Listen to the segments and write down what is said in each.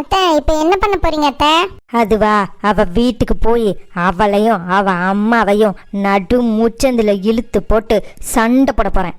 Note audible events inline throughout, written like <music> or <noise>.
அத்தை இப்போ என்ன பண்ண போறீங்க அத்தை? அதுவா அவ வீட்டுக்கு போய் அவளையும் அவ அம்மாவையும் நடு முச்சந்தில இழுத்து போட்டு சண்டை போட போறேன்.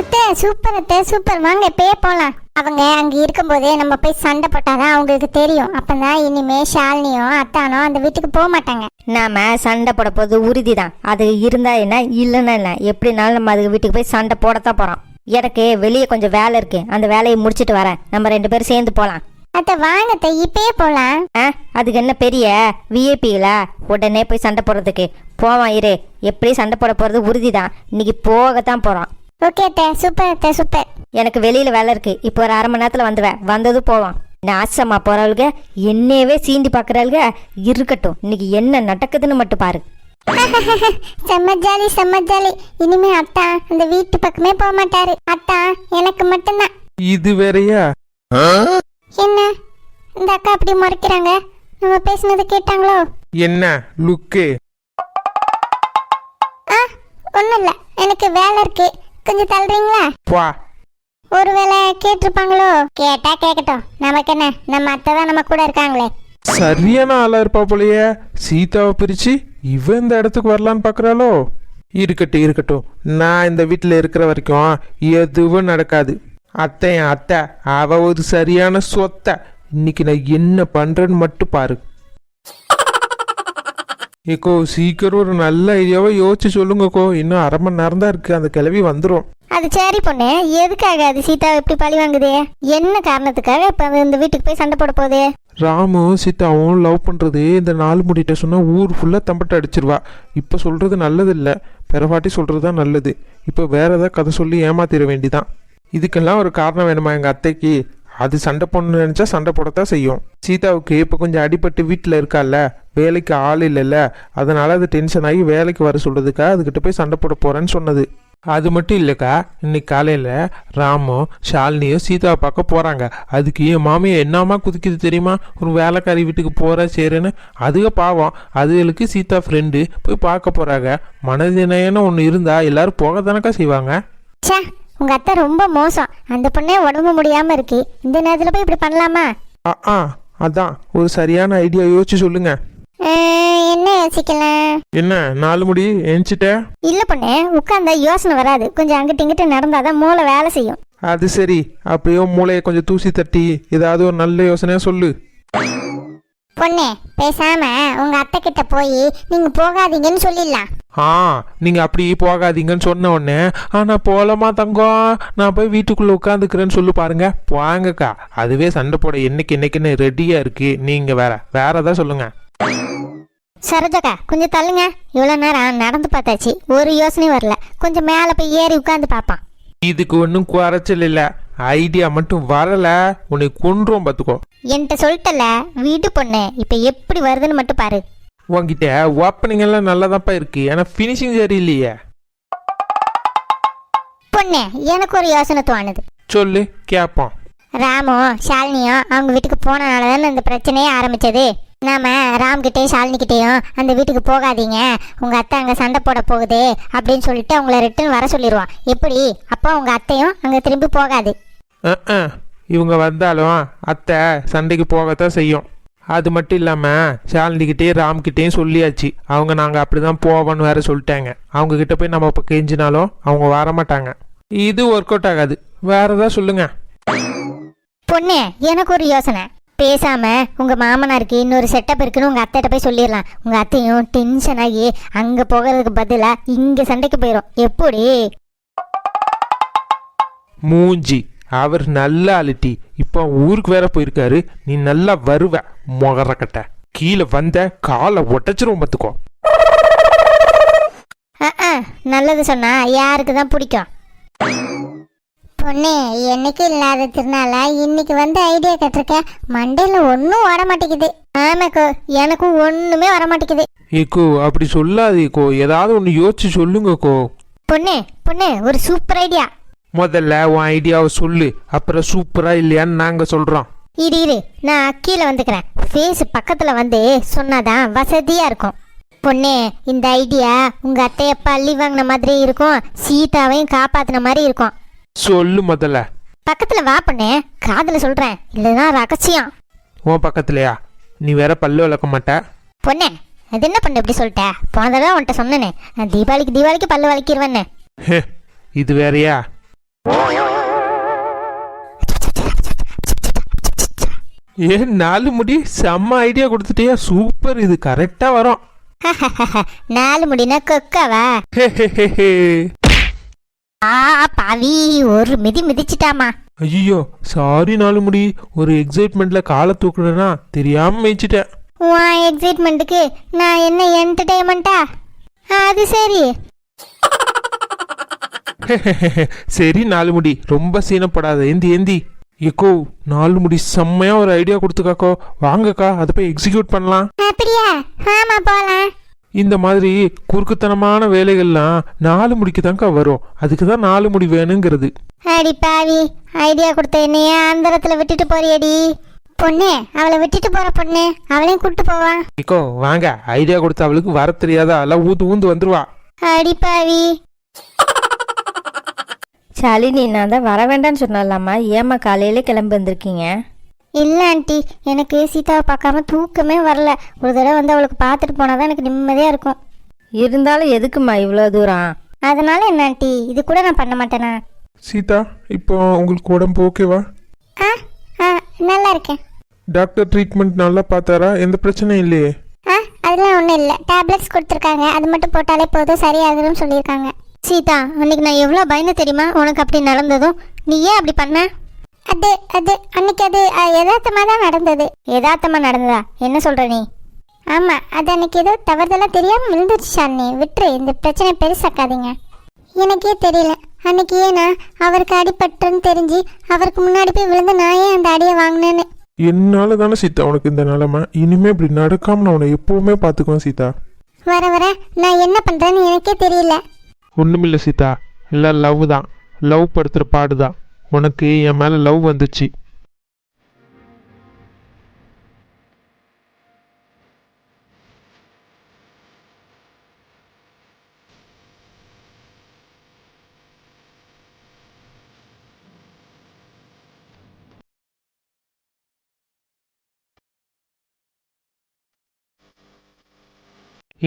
அத்தை சூப்பர் அத்தை சூப்பர். வாங்க இப்பயே போலாம். அவங்க அங்க இருக்கும்போதே நம்ம போய் சண்டை போட்டாதான் அவங்களுக்கு தெரியும். அப்பதான் இனிமே ஷாலினியும் அத்தானோ அந்த வீட்டுக்கு போக மாட்டாங்க. நாம சண்டை போட போறது உறுதி தான் அது இருந்தா என்ன இல்லைன்னா என்ன? எப்படினாலும் நம்ம அதுக்கு வீட்டுக்கு போய் சண்டை போடத்தான் போறோம். எனக்கு வெளியே கொஞ்சம் வேலை இருக்கு. அந்த வேலையை முடிச்சிட்டு வரேன். நம்ம ரெண்டு பேரும் சேர்ந்து போலாம். அத்தை வாங்க அத்தை இப்பயே போலாம். ஆ அதுக்கு என்ன பெரிய விஐபிகளா உடனே போய் சண்டை போடுறதுக்கு. போவான் இரு. எப்படி சண்டை போட போறது உறுதி தான் இன்னைக்கு போகத்தான் போறோம் ஓகே அத்தை சூப்பர் அத்தை சூப்பர் எனக்கு வெளியில வேலை இருக்கு. இப்போ ஒரு அரை மணி நேரத்துல வந்துடுவேன். வந்ததும் போவான். நாசமா போறவளுக என்னையவே சீண்டி பார்க்கறவளுக இருக்கட்டும். இன்னைக்கு என்ன நடக்குதுன்னு மட்டும் பாரு. <laughs> செம்ம ஜாலி செம்ம ஜாலி. இனிமே அத்தா அந்த வீட்டு பக்கமே போக மாட்டாரு. அத்தா எனக்கு மட்டும்தான். இது வேறயா? என்ன? இந்த அக்கா அப்படி முறைக்கிறாங்க. நம்ம பேசுனது கேட்டாங்களோ? என்ன? லுக்கு. ஆ ஒன்றும் இல்லை எனக்கு வேலை இருக்கு. கொஞ்சம் தள்ளுறீங்களா? வா ஒருவேளை கேட்டிருப்பாங்களோ? கேட்டா கேட்கட்டும் நமக்கு என்ன? நம்ம அத்தை தான் நம்ம கூட இருக்காங்களே. சரியான ஆளா இருப்பா போலயே. சீதாவை பிரிச்சு இவ இந்த இடத்துக்கு வரலான்னு பாக்குறாளோ? இருக்கட்டும் இருக்கட்டும். நான் இந்த வீட்டில் இருக்கிற வரைக்கும் எதுவும் நடக்காது. அத்தை அத்தை அவ ஒரு சரியான சொத்தை. இன்னைக்கு நான் என்ன பண்றேன்னு மட்டும் பாரு. ஏக்கோ சீக்கிரம் ஒரு நல்ல ஐடியாவை யோசிச்சு சொல்லுங்கக்கோ. இன்னும் அரை மணி நேரம் தான் இருக்கு. அந்த கிளவி வந்துடும் அது சரி பொண்ணு. எதுக்காக அது சீதா எப்படி பழி வாங்குது? என்ன காரணத்துக்காக இப்போ இந்த வீட்டுக்கு போய் சண்டை போட போகுது? ராமும் சீதாவும் லவ் பண்ணுறது இந்த நாலு முடிட்ட சொன்னால் ஊர் ஃபுல்லாக தம்பட்ட அடிச்சிருவா. இப்போ சொல்கிறது நல்லது இல்லை பிறவாட்டி சொல்கிறது தான் நல்லது. இப்போ வேற ஏதாவது கதை சொல்லி ஏமாத்திர வேண்டிதான். இதுக்கெல்லாம் ஒரு காரணம் வேணுமா எங்கள் அத்தைக்கு? அது சண்டை போடணும்னு நினச்சா சண்டை போடத்தான் செய்யும். சீதாவுக்கு இப்போ கொஞ்சம் அடிபட்டு வீட்டில் இருக்கால்ல வேலைக்கு ஆள் இல்லைல்ல அதனால் அது டென்ஷன் ஆகி வேலைக்கு வர சொல்கிறதுக்கா அதுக்கிட்ட போய் சண்டை போட போகிறேன்னு சொன்னது. அது மட்டும் இல்லைக்கா இன்னைக்கு காலையில் ராமும் ஷாலினியும் சீதாவை பார்க்க போகிறாங்க அதுக்கு என் மாமியை என்னம்மா குதிக்குது தெரியுமா? ஒரு வேலைக்காரி வீட்டுக்கு போகிற சரின்னு. அதுக பாவம் அதுகளுக்கு சீதா ஃப்ரெண்டு போய் பார்க்க போகிறாங்க மனதினையன்னு ஒன்று இருந்தால் எல்லாரும் போக தானக்கா செய்வாங்க ச்சே உங்க அத்தை ரொம்ப மோசம். அந்த பொண்ணே உடம்பு முடியாம இருக்கு. இந்த நேரத்துல போய் இப்படி பண்ணலாமா? ஆ அதான். ஒரு சரியான ஐடியா யோசிச்சு சொல்லுங்க. என்ன யோசிக்கலாம்? என்ன நாலு முடி எஞ்சிட்ட இல்ல பொண்ணு உட்காந்தா யோசனை வராது. கொஞ்சம் அங்கிட்டு இங்கிட்டு நடந்தாதான் மூளை வேலை செய்யும். அது சரி. அப்படியோ மூளையை கொஞ்சம் தூசி தட்டி ஏதாவது ஒரு நல்ல யோசனையா சொல்லு. பொண்ணு பேசாம உங்க அத்தை கிட்ட போய் நீங்க போகாதீங்கன்னு சொல்லிடலாம். ஆ நீங்க அப்படி போகாதீங்கன்னு சொன்ன உடனே ஆனா போலமா தங்கம் நான் போய் வீட்டுக்குள்ள உட்காந்துக்கிறேன்னு சொல்லு பாருங்க. வாங்கக்கா. அதுவே சண்டை போட என்னைக்கு என்னைக்குன்னு ரெடியா இருக்கு. நீங்க வேற வேற ஏதாவது சொல்லுங்க. சரோஜக்கா கொஞ்சம் தள்ளுங்க. இவ்வளவு நேரம் நடந்து பார்த்தாச்சு. ஒரு யோசனையும் வரல. கொஞ்சம் மேல போய் ஏறி உட்காந்து பார்ப்பான். இதுக்கு ஒன்றும் குறைச்சல் இல்லை. ஐடியா மட்டும் வரல. உன்னை கொன்றும் பார்த்துக்கோ என்கிட்ட சொல்லிட்டல வீட்டு பொண்ணு. இப்ப எப்படி வருதுன்னு மட்டும் பாரு. உங்ககிட்ட ஓப்பனிங் எல்லாம் நல்லதாப்பா இருக்கு ஆனா ஃபினிஷிங் சரியில்லையே பொண்ணு எனக்கு ஒரு யோசனை தோணுது. சொல்லு கேட்போம் ராமும் ஷாலினியும் அவங்க வீட்டுக்கு போனனால தானே இந்த பிரச்சனையே ஆரம்பிச்சது. நாம ராம்கிட்டயும் ஷாலினிக்கிட்டேயும் அந்த வீட்டுக்கு போகாதீங்க. உங்க அத்தை அங்க சண்டை போட போகுது அப்படின்னு சொல்லிட்டு அவங்கள ரிட்டர்ன் வர சொல்லிடுவான் எப்படி? அப்போ உங்க அத்தையும் அங்க திரும்பி போகாது. இவங்க வந்தாலும் அத்தை சண்டைக்கு போகத்தான் செய்யும். அது மட்டும் இல்லாமல் ஷாலினிக்கிட்டேயும் ராம்கிட்டேயும் சொல்லியாச்சு. அவங்க நாங்கள் அப்படி தான் போவோன்னு வேற சொல்லிட்டாங்க. அவங்க கிட்ட போய் நம்ம இப்போ கெஞ்சினாலும் அவங்க வர மாட்டாங்க இது ஒர்க் அவுட் ஆகாது. வேற ஏதாவது சொல்லுங்க. பொண்ணு எனக்கு ஒரு யோசனை. பேசாம உங்க மாமனாருக்கு இன்னொரு செட்டப் இருக்குன்னு உங்க அத்தைகிட்ட போய் சொல்லிடலாம். உங்க அத்தையும் டென்ஷன் ஆகி அங்க போகிறதுக்கு பதிலா இங்க சண்டைக்கு போயிடும் எப்படி? மூஞ்சி. அவர் நல்ல ஆளுட்டி இப்போ ஊருக்கு வேற போயிருக்காரு. நீ நல்லா வருவ முகரக்கட்ட. கீழே வந்த காலை உடச்சிரும் பார்த்துக்கோ நல்லது சொன்னா யாருக்கு தான் பிடிக்கும்? பொண்ணு என்னைக்கு இல்லாத திருநாள? இன்னைக்கு வந்து ஐடியா கேட்டிருக்க. மண்டையில ஒன்றும் வர மாட்டேங்குது. ஆமாக்கோ எனக்கும் ஒண்ணுமே வர மாட்டேங்குது. ஏக்கோ அப்படி சொல்லாதேக்கோ ஏதாவது ஒன்று யோசிச்சு சொல்லுங்கக்கோ பொண்ணு பொண்ணு ஒரு சூப்பர் ஐடியா முதல்ல உன் ஐடியாவை சொல்லு. அப்புறம் சூப்பரா இல்லையான்னு நாங்க சொல்றோம். இரு இரு. நான் கீழே வந்துக்கிறேன். ஃபேஸ் பக்கத்தில் வந்து சொன்னாதான் வசதியாக இருக்கும். பொண்ணே இந்த ஐடியா உங்கள் அத்தையை பள்ளி வாங்கின மாதிரி இருக்கும். சீதாவையும் காப்பாற்றின மாதிரி இருக்கும். சொல்லு முதல்ல. பக்கத்தில் வா பொண்ணே. காதில் சொல்கிறேன் இல்லைன்னா ரகசியம். உன் பக்கத்துலையா? நீ வேற பல்லு விளக்க மாட்ட. பொண்ணே அது என்ன பண்ண இப்படி சொல்லிட்ட? போன தடவை உன்கிட்ட சொன்னேனே. நான் தீபாவளிக்கு தீபாவளிக்கு பல்லு வலிக்கிடுவேன்னு ஹே, இது வேறயா? ஏ நாலு முடி செம்ம ஐடியா கொடுத்துட்டியா? சூப்பர் இது கரெக்டா வரும். <laughs> நாலு முடினா கொக்காவா. ஆ பாவி ஒரு மிதி மிதிச்சிட்டாமா. ஐயோ சாரி நாலு முடி. ஒரு எக்ஸைட்மெண்ட்ல காலை தூக்குறேன்னா தெரியாம மேய்ச்சிட்டேன். உன் எக்ஸைட்மெண்ட்டுக்கு நான் என்ன என்டர்டைன்மெண்ட்டா அது சரி. <laughs> சரி நாலு முடி. ரொம்ப சீனப்படாத. ஏந்தி ஏந்தி. ஏக்கோ நாலு முடி. செம்மையா ஒரு ஐடியா கொடுத்துக்காக்கோ. வாங்கக்கா அதை போய் எக்ஸிக்யூட் பண்ணலாம். அப்படியா? ஆமா போலாம். இந்த மாதிரி குறுக்குத்தனமான வேலைகள்லாம் நாலு முடிக்கு தான்க்கா வரும். அதுக்கு தான் நாலு முடி வேணுங்கிறது. அடி பாவி. ஐடியா கொடுத்த என்னைய அந்தரத்துல விட்டுட்டு போறியடி. பொண்ணு அவளை விட்டுட்டு போற பொண்ணு அவளையும் கூட்டு போவா இக்கோ வாங்க. ஐடியா கொடுத்த அவளுக்கு வர தெரியாதா எல்லாம் ஊந்து ஊந்து வந்துருவா. அடி பாவி. ஷாலினி நான் தான் வர வேண்டாம்னு சொன்னலாமா ஏம்மா காலையில கிளம்பி வந்திருக்கீங்க? இல்ல ஆண்டி. எனக்கு சீதாவை பார்க்காம தூக்கமே வரல. ஒரு தடவை வந்து அவளுக்கு பார்த்துட்டு போனாதான் எனக்கு நிம்மதியா இருக்கும். இருந்தாலும் எதுக்குமா இவ்வளோ தூரம்? அதனால என்ன ஆண்டி? இது கூட நான் பண்ண மாட்டேனா? சீதா இப்போ உங்களுக்கு உடம்பு ஓகேவா ஆ ஆ நல்லா இருக்கேன். டாக்டர் ட்ரீட்மெண்ட் நல்லா பார்த்தாரா? எந்த பிரச்சனையும் இல்லையே? ஆ அதெல்லாம் ஒன்றும் இல்லை. டேப்லெட்ஸ் கொடுத்துருக்காங்க. அது மட்டும் போட்டாலே போதும் சரியாகுதுன்னு சொல்லியிருக்காங்க. சீதா அன்னைக்கு நான் எவ்வளோ பயந்து தெரியுமா? உனக்கு அப்படி நடந்ததும். நீ ஏன் அப்படி பண்ண? அது அது அன்னைக்கு அது யதார்த்தமாக தான் நடந்தது. யதார்த்தமாக நடந்ததா? என்ன சொல்கிற நீ? ஆமாம் அது அன்னைக்கு ஏதோ தவறுதெல்லாம் தெரியாமல் விழுந்துருச்சு ஷாலினி. விட்டுரு இந்த பிரச்சனை பெருசாக்காதீங்க. எனக்கே தெரியல. அன்னைக்கு ஏன்னா அவருக்கு அடிபட்டுன்னு தெரிஞ்சு அவருக்கு முன்னாடி போய் விழுந்து நான் ஏன் அந்த அடியை வாங்கினேன்னு? என்னால தானே சீதா உனக்கு இந்த நிலைமை? இனிமே இப்படி நடக்காம நான் உன்னை எப்பவுமே பார்த்துக்குவேன் சீதா. வர வர நான் என்ன பண்ணுறேன்னு எனக்கே தெரியல. ஒன்றுமில்ல சீதா. எல்லாம் லவ் தான் லவ் படுத்துகிற பாடு தான் உனக்கு என் மேலே லவ் வந்துச்சு.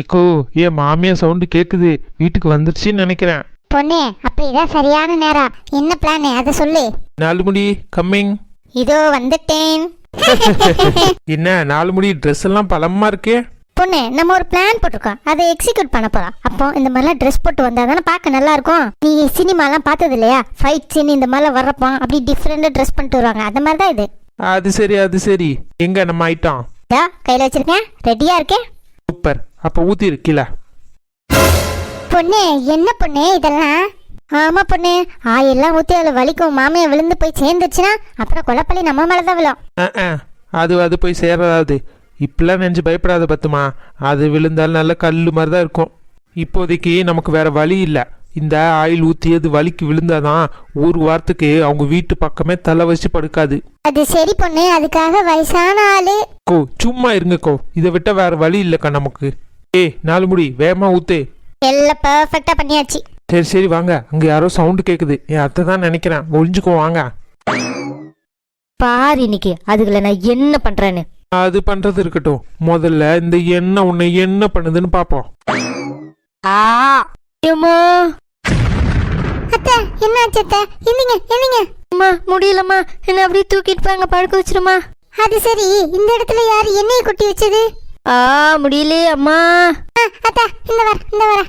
இக்கோ என் மாமியா சவுண்டு கேட்குது வீட்டுக்கு வந்துருச்சுன்னு நினைக்கிறேன். பொண்ணே அப்ப இதான் சரியான நேரம். என்ன பிளான் அதை சொல்லு. நாலு முடி கம்மிங் இதோ வந்துட்டேன். <laughs> என்ன நாலு முடி ட்ரெஸ் எல்லாம் பலமா இருக்கே? பொண்ணு நம்ம ஒரு பிளான் போட்டிருக்கோம். அதை எக்ஸிக்யூட் பண்ண போறோம். அப்போ இந்த மாதிரிலாம் ட்ரெஸ் போட்டு வந்தா தானே பார்க்க நல்லா இருக்கும். நீ சினிமாலாம் பார்த்தது இல்லையா? ஃபைட் சீன் இந்த மாதிரிலாம் வர்றப்போ அப்படி டிஃப்ரெண்டாக ட்ரெஸ் பண்ணிட்டு வருவாங்க. அந்த மாதிரி தான் இது. அது சரி அது சரி. எங்க நம்ம ஐட்டம் கையில் வச்சிருக்கேன். ரெடியா இருக்கேன் அப்ப ஊத்தி இருக்கீல பொண்ணு என்ன பொண்ணு இதெல்லாம்? ஆமா பொண்ணு ஆயெல்லாம் ஊற்றி அதில் வலிக்கும். மாமியை விழுந்து போய் சேர்ந்துச்சுன்னா அப்புறம் கொலப்பள்ளி நம்ம மேலே தான் விழும் அது அது போய் சேராது. இப்பெல்லாம் நெஞ்சு பயப்படாத பத்துமா. அது விழுந்தாலும் நல்ல கல் மாதிரி தான் இருக்கும். இப்போதைக்கு நமக்கு வேற வழி இல்லை. இந்த ஆயில் ஊற்றியது வலிக்கு விழுந்தாதான் ஒரு வாரத்துக்கு அவங்க வீட்டு பக்கமே தலை வச்சு படுக்காது. அது சரி பொண்ணு அதுக்காக வயசான ஆளு. கோ சும்மா இருங்க கோ இதை விட்ட வேற வழி இல்லைக்கா நமக்கு. ஏய் நாலு முடி வேகமா ஊத்து. எல்லாம் பர்ஃபெக்டாக பண்ணியாச்சு. சரி சரி வாங்க. அங்க யாரோ சவுண்டு கேக்குது. என் அத்தை தான் நினைக்கிறேன். ஒளிஞ்சுக்கோ வாங்க. பாரு இன்னைக்கு. அதுக்குள்ள நான் என்ன பண்றேன்னு. அது பண்றது இருக்கட்டும். முதல்ல இந்த எண்ணெய் உன்னை என்ன பண்ணுதுன்னு பாப்போம். ஆ. ஏம்மா அத்தை என்னாச்சு அத்தை? எந்திங்க எந்திங்க அம்மா முடியலம்மா. என்ன அப்படியே தூக்கிட்டு போய் அங்க படுக்க வச்சிருமா அது சரி. இந்த இடத்துல யார் எண்ணெயை கொட்டி வச்சது? ஆ முடியலையே அம்மா. அத்தை இந்த வர இந்த வர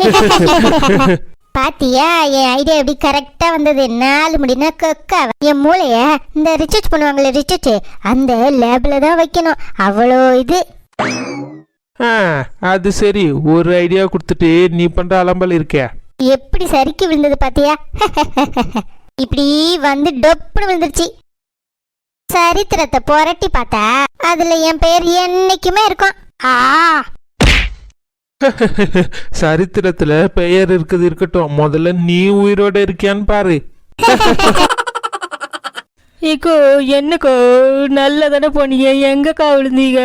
<laughs> பாத்தியா என் ஐடியா எப்படி கரெக்டா வந்தது? நாலு முடினா கொக்கா என் மூளைய இந்த ரிசர்ச் பண்ணுவாங்களே ரிசர்ச் அந்த லேப்ல தான் வைக்கணும். அவ்வளோ இது. ஆ, அது சரி. ஒரு ஐடியா கொடுத்துட்டு நீ பண்ற அலம்பல் இருக்கே. எப்படி சறுக்கி விழுந்தது பாத்தியா? <laughs> இப்படி வந்து டொப்புன்னு விழுந்துருச்சு. சரித்திரத்தை புரட்டி பார்த்தா. அதுல என் பெயர் என்னைக்குமே இருக்கும். ஆ. <laughs> சரித்திரத்துல பெயர் இருக்குது இருக்கட்டும். முதல்ல நீ உயிரோட இருக்கியான்னு பாரு. <laughs> ஏக்கோ என்னக்கோ நல்ல தானே போனீங்க. எங்கக்கா விழுந்தீங்க?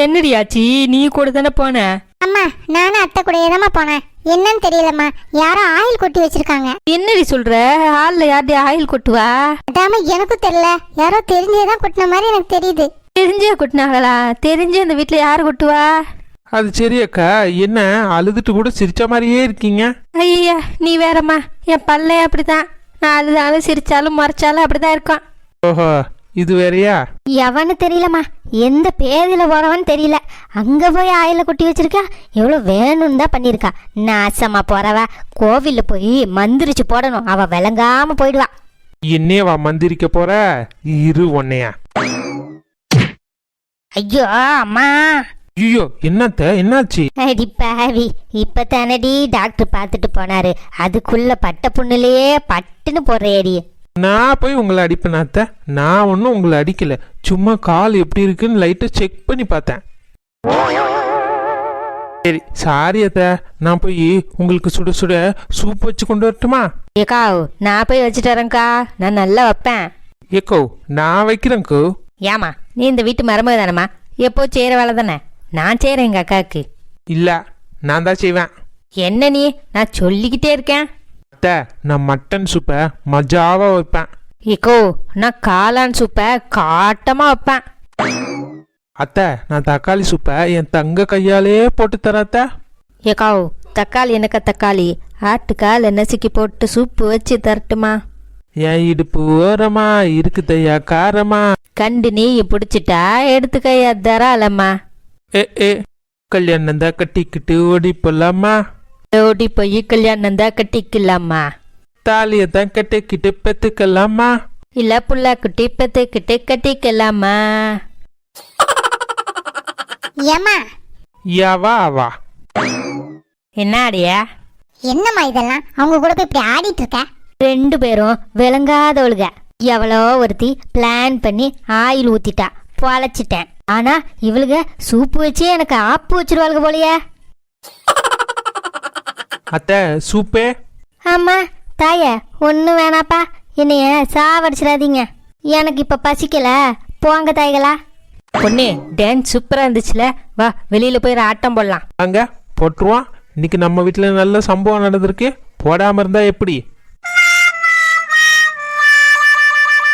என்னடி ஆச்சி நீ கூட தானே போன? அம்மா நானும் அத்தை கூட ஏதாம்மா போனேன். என்னன்னு தெரியலம்மா. யாரோ ஆயில் கொட்டி வச்சிருக்காங்க. என்னடி சொல்ற? ஹாலில் யார்டி ஆயில் கொட்டுவா? அதாம எனக்கும் தெரியல. யாரோ தெரிஞ்சே தான் கொட்டின மாதிரி எனக்கு தெரியுது. தெரிஞ்சே கொட்டினாங்களா? தெரிஞ்சே இந்த வீட்டில் யார் கொட்டுவா? அது சரி அக்கா. என்ன அழுதுட்டு கூட சிரிச்ச மாதிரியே இருக்கீங்க? ஐயா நீ வேறம்மா. என் பல்லே அப்படிதான் நான் அழுதாலும் சிரிச்சாலும் மறைச்சாலும் அப்படிதான் இருக்கான். ஓஹோ. இது வேறயா? எவனு தெரியலம்மா. எந்த பேதியில் போறவன்னு தெரியல. அங்கே போய் ஆயில கொட்டி வச்சிருக்கா. எவ்வளோ வேணும்னு தான் பண்ணியிருக்கா. நாசமா போறவ. கோவிலில் போய் மந்திரிச்சு போடணும். அவ விளங்காம போயிடுவா. என்னையவா மந்திரிக்க போற? இரு உன்னையா. ஐயோ அம்மா. ஐயோ என்னத்த? என்னாச்சு? அடி பாவி. இப்போ தானடி டாக்டர் பார்த்துட்டு போனாரு. அதுக்குள்ள பட்ட புண்ணுலயே பட்டுன்னு போடுறேடி. நான் போய் உங்களை அடிப்பேன் அத்தை. நான் ஒன்றும் உங்களை அடிக்கல. சும்மா கால் எப்படி இருக்குன்னு லைட்டாக செக் பண்ணி பார்த்தேன். சரி சாரி அத்தை. நான் போய் உங்களுக்கு சுட சுட சூப் வச்சு கொண்டு வரட்டுமா? ஏக்கா நான் போய் வச்சுட்டு வரேன்க்கா. நான் நல்லா வைப்பேன். ஏக்கோ நான் வைக்கிறேங்க்கோ ஏமா நீ இந்த வீட்டு மருமக தானம்மா? எப்போ செய்கிற வேலை தானே? நான் செய்கிறேன் எங்கள் அக்காவுக்கு. இல்லை நான் தான் செய்வேன். என்ன நீ? நான் சொல்லிக்கிட்டே இருக்கேன். அத்தை நான் மட்டன் சூப்பை மஜாவாக வைப்பேன். ஏக்கோ நான் காளான் சூப்பை காட்டமாக வைப்பேன். அத்தை நான் தக்காளி சூப்பை என் தங்க கையாலே போட்டு தரேன் அத்தை. ஏக்காவ் தக்காளி என்னக்கா தக்காளி. ஆட்டுக்கால் நசுக்கி போட்டு சூப்பு வச்சு தரட்டுமா? என் இடுப்பு ஓரமா இருக்குதையா காரமா. கண்டு நீ பிடிச்சிட்டா எடுத்துக்கையா தராளம்மா. ஏ ஏ கல்யாணம் தான் கட்டிக்கிட்டு ஓடி போலாமா? ஓடி போய் கல்யாணம் தான் கட்டிக்கலாமா? தாலியை தான் கட்டிக்கிட்டு பெத்துக்கலாமா? இல்ல புள்ள குட்டி பெத்துக்கிட்டு கட்டிக்கலாமா? ஏம்மா? யாவா அவா என்ன அடியா என்னம்மா இதெல்லாம்? அவங்க கூட போய் இப்படி ஆடிட்டு இருக்க? ரெண்டு பேரும் விளங்காதவளுக எவ்வளோ ஒருத்தி பிளான் பண்ணி ஆயில் ஊத்திட்டா. பொழைச்சிட்டேன். ஆனா இவளுக சூப்பு வச்சு எனக்கு ஆப்பு வச்சிருவாளுக போலயே. அத்தை சூப்பே. ஆமா தாய ஒன்றும் வேணாப்பா. என்னைய சாவடிச்சிடாதீங்க. எனக்கு இப்ப பசிக்கல. போங்க தாய்களா. பொண்ணு டான்ஸ் சூப்பரா இருந்துச்சுல. வா வெளியில போய் ஆட்டம் போடலாம். அங்க போட்டுருவான் இன்னைக்கு நம்ம வீட்டில் நல்ல சம்பவம் நடந்திருக்கு. போடாம இருந்தா எப்படி?